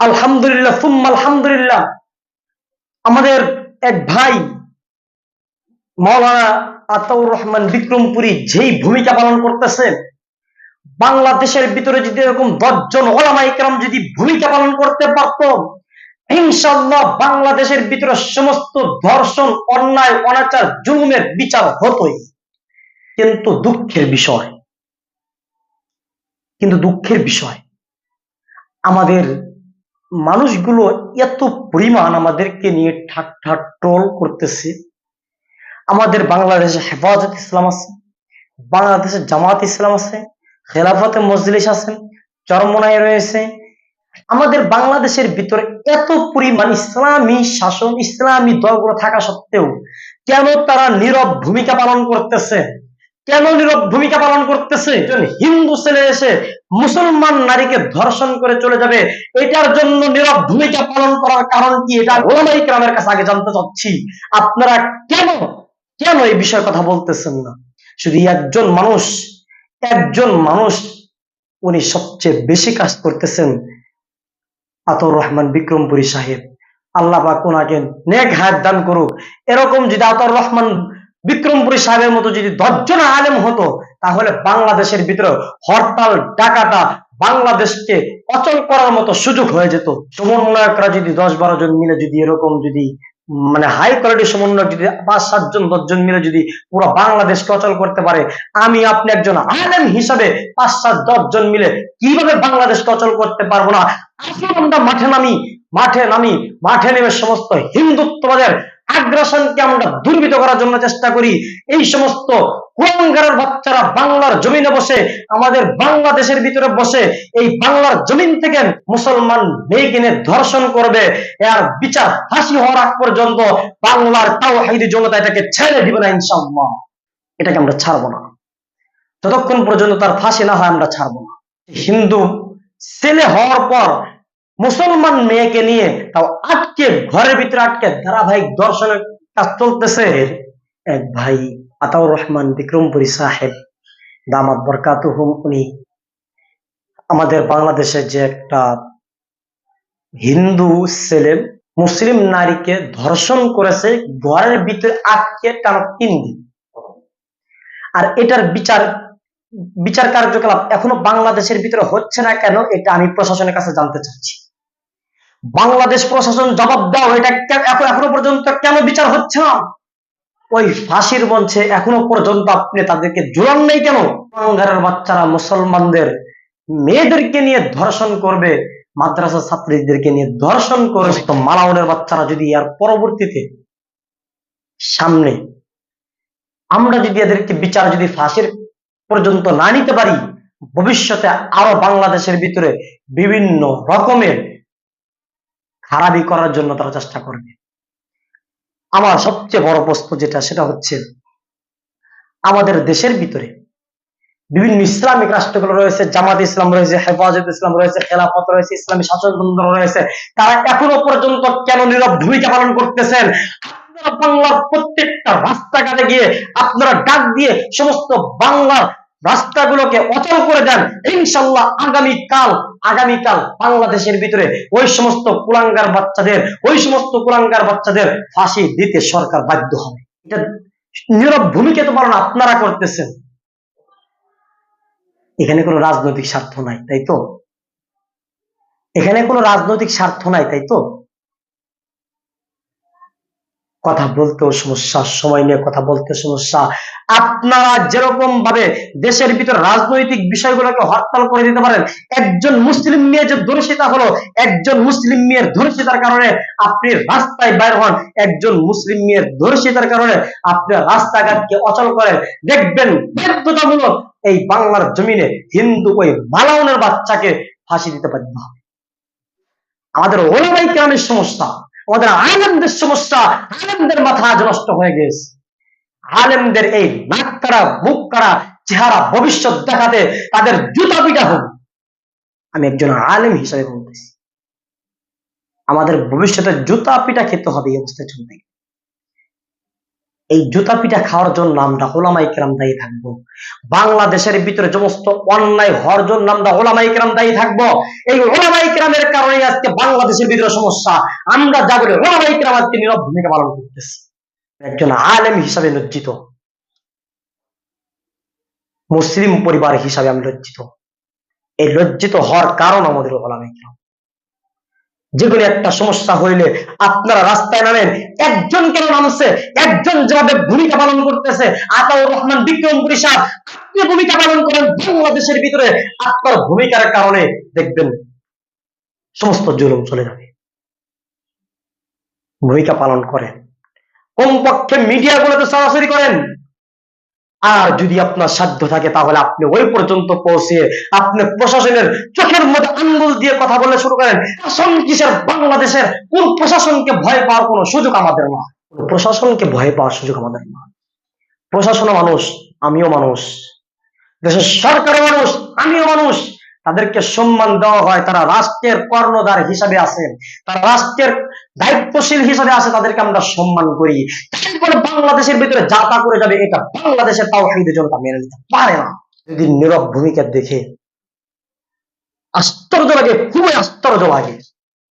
আলহামদুলিল্লাহ, সুম্মা আলহামদুলিল্লাহ। আমাদের এক ভাই, মৌলানা আতাউর রহমান বিক্রমপুরী যেই ভূমিকা পালন করতেছে, বাংলাদেশের ভিতরে যদি এরকম দশজন ওলামা ইকরাম যদি ভূমিকা পালন করতে পারত ইনশাল্লাহ বাংলাদেশের ভিতরে সমস্ত ধর্ষণ, অন্যায়, অনাচার, জুলুমের বিচার হতোই। কিন্তু দুঃখের বিষয়, কিন্তু দুঃখের বিষয়, আমাদের মানুষগুলো এত পরিমাণ আমাদেরকে নিয়ে ঠাক ঠাক ট্রোল করতেছে। আমাদের বাংলাদেশে হেফাজত ইসলাম আছে, বাংলাদেশে জামাত ইসলাম আছে, খেলাফতে মজলিস আছেন চরমনায় রয়েছে। আমাদের বাংলাদেশের ভিতরে এত পরিমাণ ইসলামী শাসন, ইসলামী দলগুলো থাকা সত্ত্বেও কেন তারা নীরব ভূমিকা পালন করতেছে? কেন নীরব ভূমিকা পালন করতেছে? হিন্দু ছেলে এসে মুসলমান নারীকে ধর্ষণ করে চলে যাবে, এটার জন্য নীরব ভূমিকা পালন করার কারণ কি এটা ওলামাই গ্রামের কাছে আগে জানতে চাচ্ছি। আপনারা কেন কেন এই বিষয়ে কথা বলতেছেন না? শুধু একজন মানুষ একজন মানুষ উনি সবচেয়ে বেশি কাজ করতেছেন আতর রহমান বিক্রমপুরী সাহেব। আল্লাহ পাক ওনাকে নেক হায়াত দান করুক। এরকম যদি আতর রহমান বিক্রমপুরী সাহেবের মতো যদি দশজন আলেম হতো, তাহলে বাংলাদেশের ভিতরে হরতাল ডাকাটা বাংলাদেশকে অচল করার মতো সুযোগ হয়ে যেত। সমন্বয়করা যদি দশ বারো জন মিলে যদি এরকম যদি মানে হাই কোয়ালিটি সমন্বয়ক যদি পাঁচ সাতজন দশজন মিলে যদি পুরো বাংলাদেশকে অচল করতে পারে, আমি আপনি একজন আলেম হিসাবে পাঁচ সাত দশজন মিলে কীভাবে বাংলাদেশকে অচল করতে পারব না? আসুন আমরা মাঠে নামি মাঠে নামি, মাঠে নেমে সমস্ত হিন্দুত্ববাদের আগ্রাসনকে আমরা দুর্বৃত করার জন্য চেষ্টা করি। এই সমস্ত কুয়াঙ্গারের বাচ্চারা বাংলার জমিনে বসে, আমাদের বাংলাদেশের ভিতরে বসে, এই বাংলার জমিন থেকে মুসলমান মেয়েকে ধর্ষণ করবে, এর বিচার ফাঁসি হওয়ার আগ পর্যন্ত বাংলার তাও হাইদি জনতা এটাকে ছেড়ে দিবে না ইনশাআল্লাহ। এটাকে আমরা ছাড়বো না। যতক্ষণ পর্যন্ত তার ফাঁসি না হয়, আমরা ছাড়বো না। হিন্দু ছেলে হওয়ার পর মুসলমান মেয়েকে নিয়ে তাও আটকে ঘরের ভিতরে আটকে ধারাবাহিক দর্শনের কাজ চলতেছে। এক ভাই আতাউর রহমান বিক্রমপুরী সাহেব, দামাত বরকাতুহুম, উনি আমাদের বাংলাদেশে যে একটা হিন্দু ছেলে, মুসলিম নারীকে ধর্ষণ করেছে, ঘরের ভিতরে আটকে টানা তিন দিন। আর এটার বিচার বিচার কার্যকলাপ এখনও বাংলাদেশের ভিতরে হচ্ছে না কেন, এটা আমি প্রশাসনের কাছে জানতে চাচ্ছি। বাংলাদেশ প্রশাসন জবাব দাও, এটা এখন এখনও পর্যন্ত কেন বিচার হচ্ছে না? ওই ফাঁসির মঞ্চে এখনও পর্যন্ত আপনি তাদেরকে জোরান নেই কেন? বাঙ্গারের বাচ্চারা মুসলমানদের মেয়েদেরকে নিয়ে ধর্ষণ করবে মাদ্রাসা ছাত্রীদেরকে নিয়ে ধর্ষণ করে তো মালাউনের বাচ্চারা যদি এর পরবর্তীতে সামনে আমরা যদি এদেরকে বিচার যদি ফাঁসির পর্যন্ত না নিতে পারি, ভবিষ্যতে আরও বাংলাদেশের ভিতরে বিভিন্ন রকমের খারাপি করার জন্য তারা চেষ্টা করবে। আমার সবচেয়ে বড় প্রশ্ন যেটা, সেটা হচ্ছে, আমাদের দেশের ভিতরে বিভিন্ন ইসলামিক রাষ্ট্রগুলো রয়েছে, জামাত ইসলাম রয়েছে, হেফাজত ইসলাম রয়েছে, খেলাফত রয়েছে, ইসলামী শাসনতন্ত্র রয়েছে, তারা এখনও পর্যন্ত কেন নীরব ভূমিকা পালন করতেছেন? বাংলার প্রত্যেকটা রাস্তাঘাটে গিয়ে আপনারা ডাক দিয়ে সমস্ত বাংলার রাস্তাগুলোকে অচল করে দেন। ইনশাল্লাহ আগামী কাল আগামীকাল বাংলাদেশের ভিতরে ওই সমস্ত কুলাঙ্গার বাচ্চাদের, ওই সমস্ত কুলাঙ্গার বাচ্চাদের ফাঁসি দিতে সরকার বাধ্য হবে। এটা নীরব ভূমিকা তো পালন আপনারা করতেছেন। এখানে কোনো রাজনৈতিক স্বার্থ নাই, তাই তো? এখানে কোনো রাজনৈতিক স্বার্থ নাই, তাই তো? কথা বলতেও সমস্যা, সময় নিয়ে কথা বলতে সমস্যা। আপনারা যেরকম ভাবে দেশের ভিতরে রাজনৈতিক বিষয়গুলোকে হরতাল করে দিতে পারেন, একজন মুসলিম মেয়ে যে ধর্ষিতা হলো, একজন মুসলিম মেয়ের ধর্ষিতার কারণে আপনি রাস্তায় বাইর হন, একজন মুসলিম মেয়ের ধর্ষিতার কারণে আপনি রাস্তাঘাটকে অচল করেন। দেখবেন বাধ্যতামূলক এই বাংলার জমিনে হিন্দু ওই মালাউনের বাচ্চাকে ফাঁসি দিতে বাধ্য। আমাদের ওলামাই সমস্যা। আমাদের আলেমদের সমস্যা, আলেমদের মাথা আজ নষ্ট হয়ে গেছে। আলেমদের এই নাক কারা বুক কারা চেহারা, ভবিষ্যৎ দেখাতে তাদের জুতা পিটা হোক। আমি একজন আলেম হিসাবে বলতেছি। আমাদের ভবিষ্যতে জুতা পিটা খেতে হবে এই অবস্থায় গেলে। এই জুতা পিঠা খাওয়ার জন্য আমরা ওলামাই কেরাম দায়ী থাকব। বাংলাদেশের ভিতরে সমস্ত অন্যায় হওয়ার জন্য আমরা ওলামাই কেরাম দায়ী থাকব। এই ওলামাই কেরামের কারণে আজকে বাংলাদেশের ভিতরে সমস্যা। আমরা যা বলি ওলামাই কেরাম আজকে নীরব ভূমিকা পালন করতেছি। একজন আলেম হিসাবে লজ্জিত। মুসলিম পরিবার হিসাবে আমি লজ্জিত। এই লজ্জিত হওয়ার কারণ আমাদের ওলামাই কেরাম। যেগুলি একটা সমস্যা হইলে আপনারা রাস্তায় নামেন। একজন কেন নামছে? একজন যেভাবে ভূমিকা পালন করতেছে। আতাউর রহমান বিক্রমপুরী সাহেব ভূমিকা পালন করেন বাংলাদেশের ভিতরে। আপনার ভূমিকার কারণে দেখবেন সমস্ত জুলুম চলে যাবে। ভূমিকা পালন করেন। কমপক্ষে মিডিয়াগুলোতে সরাসরি করেন। আর যদি আপনার সাধ্য থাকে, তাহলে আপনি ওই পর্যন্ত পৌঁছে আপনি প্রশাসনের চোখের মধ্যে আঙ্গুল দিয়ে কথা বলে শুরু করেন। শাসন কিসের? বাংলাদেশের কোন প্রশাসনকে ভয় পাওয়ার কোনো সুযোগ আমাদের না। প্রশাসনকে ভয় পাওয়ার সুযোগ আমাদের না। প্রশাসনও মানুষ, আমিও মানুষ। দেশের সরকারও মানুষ, আমিও মানুষ। তাদেরকে সম্মান দেওয়া হয়, তারা রাষ্ট্রের কর্ণধার হিসাবে আছেন তারা রাষ্ট্রের দায়িত্বশীল হিসাবে আছে, তাদেরকে আমরা সম্মান করি। তারপরে বাংলাদেশের ভিতরে যা তা করে যাবে, এটা বাংলাদেশের তাও জনতা মেনে নিতে পারে না। যদি নীরব ভূমিকা দেখে আশ্চর্য লাগে, খুবই আশ্চর্য লাগে।